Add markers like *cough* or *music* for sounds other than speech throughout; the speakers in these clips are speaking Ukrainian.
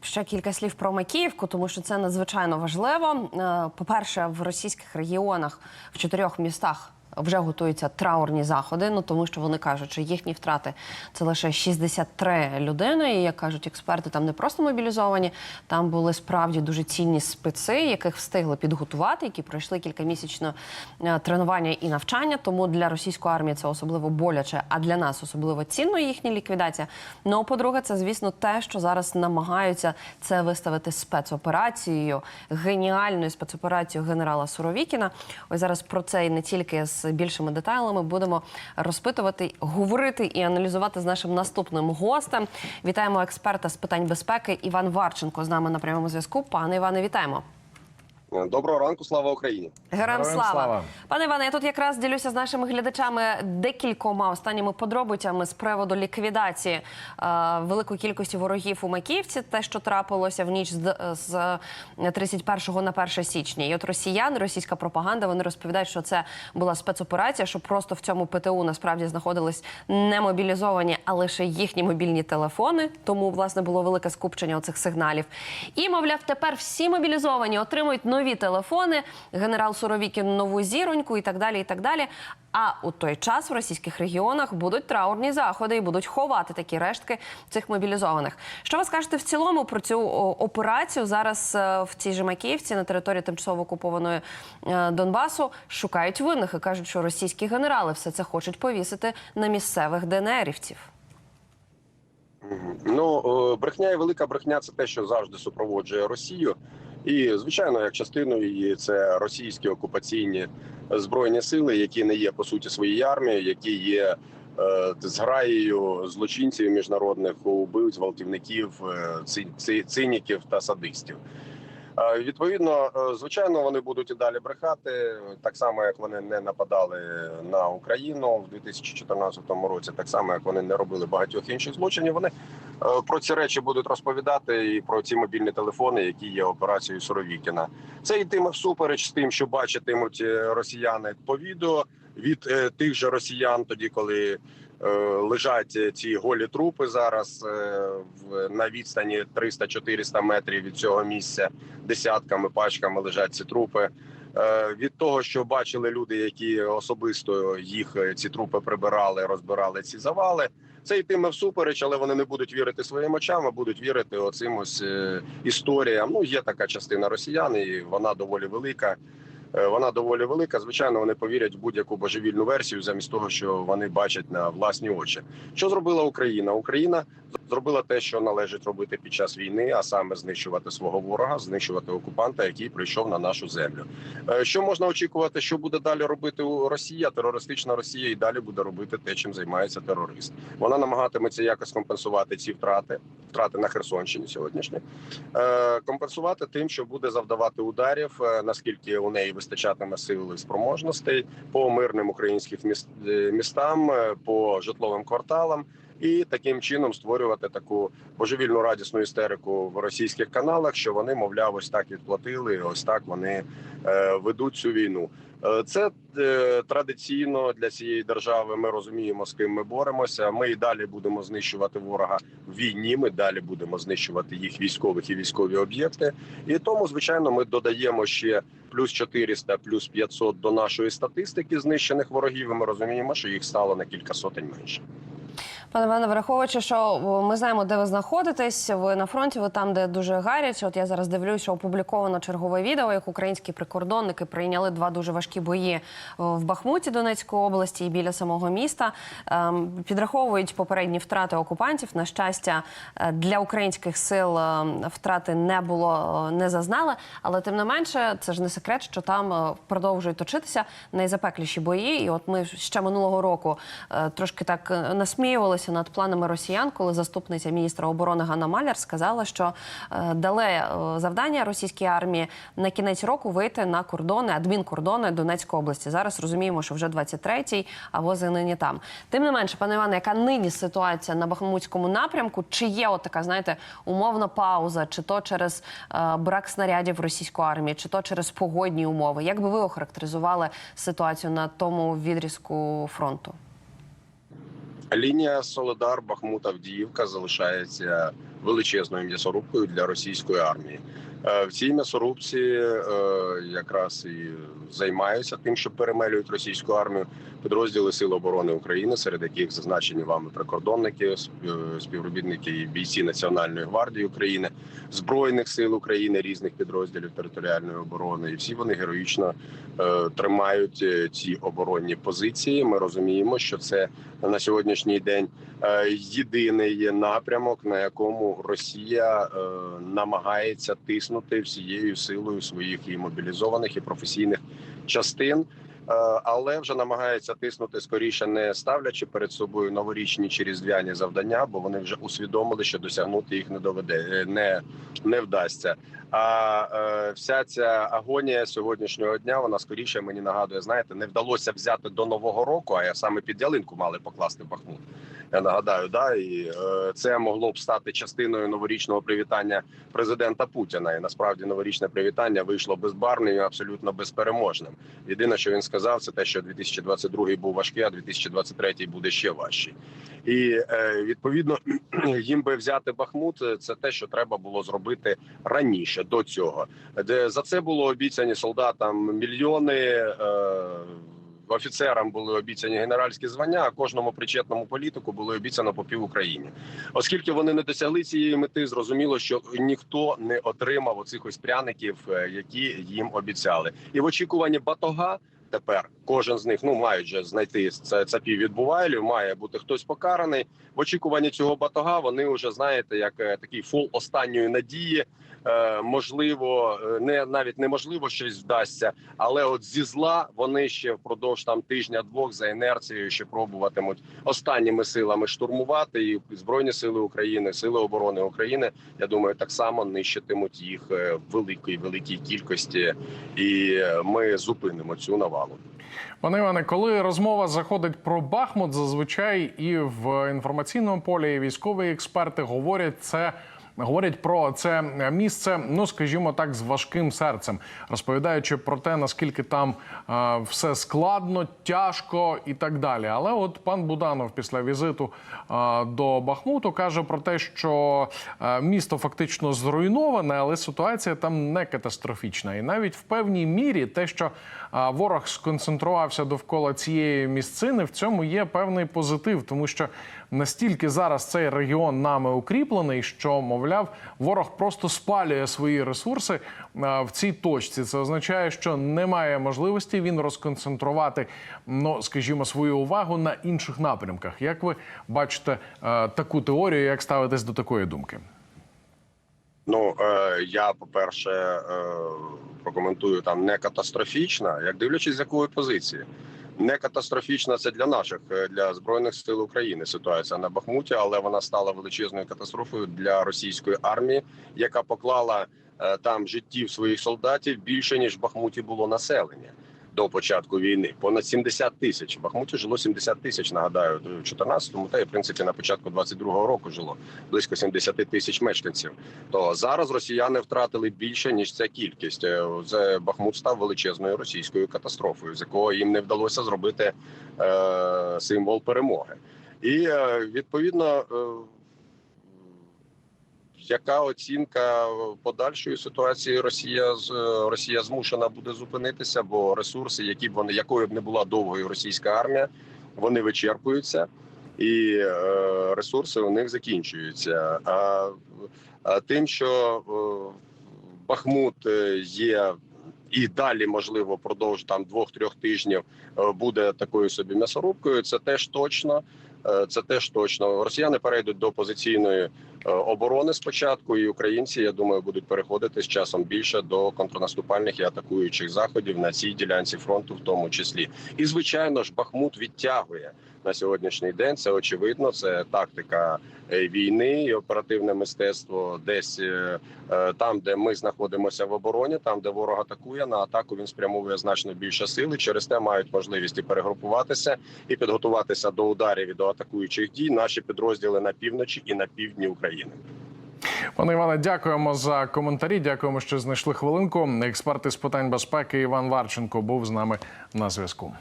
Ще кілька слів про Макіївку, тому що це надзвичайно важливо. Е, По-перше, в російських регіонах в чотирьох містах вже готуються траурні заходи. Ну тому що вони кажуть, що їхні втрати це лише 63 людини. І як кажуть експерти, там не просто мобілізовані, там були справді дуже цінні специ, яких встигли підготувати, які пройшли кількамісячне е, тренування і навчання. Тому для російської армії це особливо боляче, а для нас особливо цінно їхня ліквідація. Ну по-друге, це звісно те, що зараз намагаються це виставити спецоперацією, геніальною спецоперацією генерала Суровікіна. Ось зараз про це і не тільки з більшими деталями будемо розпитувати, говорити і аналізувати з нашим наступним гостем. Вітаємо експерта з питань безпеки Іван Варченко з нами на прямому зв'язку. Пане Іване, вітаємо. Доброго ранку, слава Україні. Героям слава. слава. Пане Іване, я тут якраз ділюся з нашими глядачами декількома останніми подробицями з приводу ліквідації е, великої кількості ворогів у Макіївці, те, що трапилося в ніч з, з 31 на 1 січня. І от росіяни, російська пропаганда, вони розповідають, що це була спецоперація, що просто в цьому ПТУ насправді знаходились не мобілізовані, а лише їхні мобільні телефони. Тому власне було велике скупчення оцих сигналів. І мовляв, тепер всі мобілізовані отримують нові телефони. Генерал Суровікін нову зіроньку і так далі. І так далі. А у той час в російських регіонах будуть траурні заходи і будуть ховати такі рештки цих мобілізованих. Що ви скажете в цілому про цю операцію зараз е, в цій же Макіївці на території тимчасово окупованої е, Донбасу шукають винних і кажуть, що російські генерали все це хочуть повісити на місцевих ДНРівців. Ну е, брехня і велика брехня це те, що завжди супроводжує Росію. І звичайно, як частиною її це російські окупаційні збройні сили, які не є по суті своєю армією, які є е, зграєю злочинців міжнародних убивць, гвалтівників, е, ци- ци- циніків та садистів. Е, Відповідно, е, звичайно, вони будуть і далі брехати, так само як вони не нападали на Україну в 2014 році, так само як вони не робили багатьох інших злочинів. Вони е, про ці речі будуть розповідати і про ці мобільні телефони, які є операцією Суровікіна. Це йтиме всупереч з тим, що бачитимуть росіяни по відео від тих же росіян, тоді коли. Е, Лежать ці голі трупи зараз е, на відстані 300-400 метрів від цього місця. Десятками пачками лежать ці трупи. Е, Від того, що бачили люди, які особисто їх е, ці трупи прибирали, розбирали ці завали. Це йтиме всупереч, але вони не будуть вірити своїм очам, а будуть вірити оцим ось е, історіям. Ну є така частина росіян, і вона доволі велика. Е, Вона доволі велика. Звичайно, вони повірять в будь-яку божевільну версію, замість того, що вони бачать на власні очі. Що зробила Україна? Україна зробила те, що належить робити під час війни, а саме знищувати свого ворога, знищувати окупанта, який прийшов на нашу землю. Е, Що можна очікувати, що буде далі робити Росія? Терористична Росія і далі буде робити те, чим займається терорист. Вона намагатиметься якось компенсувати ці втрати, втрати на Херсонщині сьогоднішні, е, компенсувати тим, що буде завдавати ударів, е, наскільки у неї вистачатиме сил і спроможностей по мирним українським міст, містам, по житловим кварталам. І таким чином створювати таку божевільну радісну істерику в російських каналах, що вони, мовляв, ось так відплатили, ось так вони е, ведуть цю війну. Е, Це е, традиційно для цієї держави. Ми розуміємо, з ким ми боремося. Ми і далі будемо знищувати ворога в війні. Ми далі будемо знищувати їх військових і військові об'єкти. І тому, звичайно, ми додаємо ще плюс 400, плюс 500 до нашої статистики знищених ворогів. І ми розуміємо, що їх стало на кілька сотень менше. Пане Іване, враховуючи, що ми знаємо, де ви знаходитесь, ви на фронті, ви там, де дуже гаряче. От я зараз дивлюсь, що опубліковано чергове відео, як українські прикордонники прийняли два дуже важкі бої в Бахмуті Донецької області і біля самого міста. Ем, Підраховують попередні втрати окупантів. На щастя, е, для українських сил е, втрати не було, е, не зазнали. Але тим не менше, це ж не секрет, що там е, продовжують точитися найзапекліші бої. І от ми ще минулого року е, трошки так е, насміювалися над планами росіян, коли заступниця міністра оборони Ганна Маляр сказала, що е, дали е, завдання російській армії на кінець року вийти на кордони, адмінкордони Донецької області. Зараз розуміємо, що вже 23-й, а вози нині там. Тим не менше, пане Іване, яка нині ситуація на Бахмутському напрямку? Чи є от така, знаєте, умовна пауза, чи то через е, брак снарядів російської армії, чи то через погодні умови? Як би ви охарактеризували ситуацію на тому відрізку фронту? Лінія Соледар Бахмут, Авдіївка залишається величезною м'ясорубкою для російської армії. Е, В цій м'ясорубці е, якраз і займаються тим, що перемелюють російську армію підрозділи Сил оборони України, серед яких зазначені вами прикордонники, е, співробітники і бійці Національної гвардії України, збройних сил України, різних підрозділів територіальної оборони, і всі вони героїчно е, тримають е, ці оборонні позиції. Ми розуміємо, що це на сьогоднішній день єдиний напрямок, на якому Росія намагається тиснути всією силою своїх і мобілізованих і професійних частин. Е, Але вже намагається тиснути скоріше, не ставлячи перед собою новорічні чи різдвяні завдання, бо вони вже усвідомили, що досягнути їх не доведе, е, не, не вдасться. А е, вся ця агонія сьогоднішнього дня вона скоріше мені нагадує, знаєте, не вдалося взяти до нового року, а я саме під ялинку мали покласти Бахмут. Я нагадаю, да, і е, це могло б стати частиною новорічного привітання президента Путіна. І насправді новорічне привітання вийшло безбарним і абсолютно безпереможним. Єдине, що він сказав, це те, що 2022 був важкий, а 2023 буде ще важчий. І е, відповідно *clears throat* їм би взяти Бахмут. Це те, що треба було зробити раніше до цього, де за це було обіцяні солдатам мільйони. Е, Офіцерам були обіцяні генеральські звання, а кожному причетному політику було обіцяно по пів Україні. Оскільки вони не досягли цієї мети, зрозуміло, що ніхто не отримав оцих ось пряників, е, які їм обіцяли, і в очікуванні батога. Тепер кожен з них ну мають же знайти це цапів від Бувайлів, має бути хтось покараний. В очікуванні цього батога вони вже знаєте, як е, такий фол останньої надії. Е, можливо, е, не навіть неможливо щось вдасться, але от зі зла вони ще впродовж там тижня-двох за інерцією ще пробуватимуть останніми силами штурмувати і збройні сили України, сили оборони України. Я думаю, так само нищитимуть їх е, в великій великій кількості, і ми зупинимо цю навалу. Пане Іване, коли розмова заходить про Бахмут, зазвичай і в інформаційному полі і військові експерти говорять це. Говорять про це місце, ну скажімо так, з важким серцем, розповідаючи про те, наскільки там е, все складно, тяжко і так далі. Але от пан Буданов після візиту е, до Бахмуту каже про те, що е, місто фактично зруйноване, але ситуація там не катастрофічна. І навіть в певній мірі те, що е, ворог сконцентрувався довкола цієї місцини, в цьому є певний позитив, тому що настільки зараз цей регіон нами укріплений, що мовляв, ворог просто спалює свої ресурси в цій точці. Це означає, що немає можливості він розконцентрувати, ну скажімо, свою увагу на інших напрямках. Як ви бачите таку теорію, як ставитесь до такої думки? Ну е, я по перше е, прокоментую там не катастрофічна, як дивлячись з якої позиції. Не катастрофічна це для наших е, для збройних сил України ситуація на Бахмуті, але вона стала величезною катастрофою для російської армії, яка поклала е, там життів своїх солдатів більше ніж в Бахмуті було населення до початку війни. Понад 70 тисяч. В Бахмуті жило 70 тисяч. Нагадаю, в 14-му, та й в принципі на початку 22-го року жило близько 70 тисяч мешканців. То зараз росіяни втратили більше ніж ця кількість. Е, Бахмут став величезною російською катастрофою, з якого їм не вдалося зробити е, символ перемоги. І е, відповідно. Яка оцінка подальшої ситуації Росія з Росія змушена буде зупинитися, бо ресурси, які б вони якою б не була довгою російська армія, вони вичерпуються, і е, ресурси у них закінчуються. А, а тим, що е, Бахмут е, є. І далі, можливо, впродовж там двох-трьох тижнів буде такою собі м'ясорубкою. Це теж точно. Е, Це теж точно. Росіяни перейдуть до позиційної е, оборони спочатку, і українці, я думаю, будуть переходити з часом більше до контрнаступальних і атакуючих заходів на цій ділянці фронту, в тому числі. І звичайно ж, Бахмут відтягує на сьогоднішній день. Це очевидно. Це тактика е, війни і оперативне мистецтво. Десь е, е, там, де ми знаходимося в обороні, там де ворог атакує на атаку, він спрямовує значно більше сили. Через те мають можливість і перегрупуватися і підготуватися до ударів і до атакуючих дій. Наші підрозділи на півночі і на півдні України. Пане Іване, дякуємо за коментарі. Дякуємо, що знайшли хвилинку. Експерт із питань безпеки Іван Варченко був з нами на зв'язку.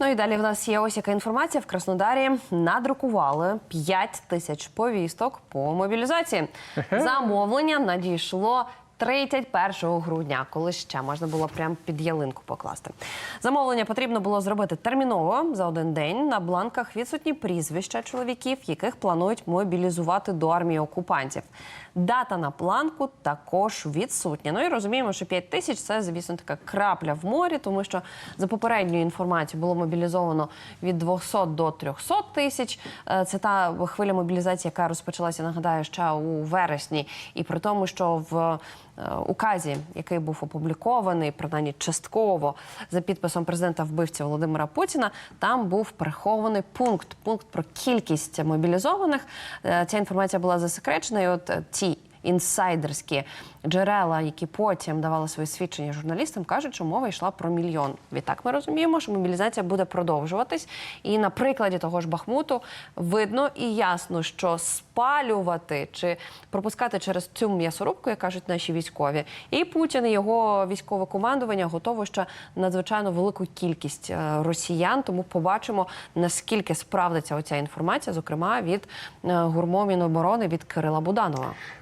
Ну і далі в нас є ось яка інформація. В Краснодарі надрукували 5 тисяч повісток по мобілізації. Замовлення надійшло. 31 грудня, коли ще можна було прямо під ялинку покласти. Замовлення потрібно було зробити терміново за один день. На бланках відсутні прізвища чоловіків, яких планують мобілізувати до армії окупантів. Дата на бланку також відсутня. Ну і розуміємо, що 5 тисяч це, звісно, така крапля в морі, тому що за попередньою інформацією було мобілізовано від 200 до 300 тисяч. Е, Це та хвиля мобілізації, яка розпочалася, нагадаю, ще у вересні, і при тому, що в указі, який був опублікований, принаймні частково за підписом президента вбивці Володимира Путіна, там був прихований пункт, пункт про кількість мобілізованих. Е, Ця інформація була засекречена, і от е, ці інсайдерські джерела, які потім давали свої свідчення журналістам, кажуть, що мова йшла про мільйон. Відтак ми розуміємо, що мобілізація буде продовжуватись. І на прикладі того ж Бахмуту видно і ясно, що спалювати чи пропускати через цю м'ясорубку, як кажуть наші військові, і Путін і його військове командування готово ще надзвичайно велику кількість е, росіян. Тому побачимо наскільки справдиться оця інформація, зокрема від е, гурмо Міноборони від Кирила Буданова.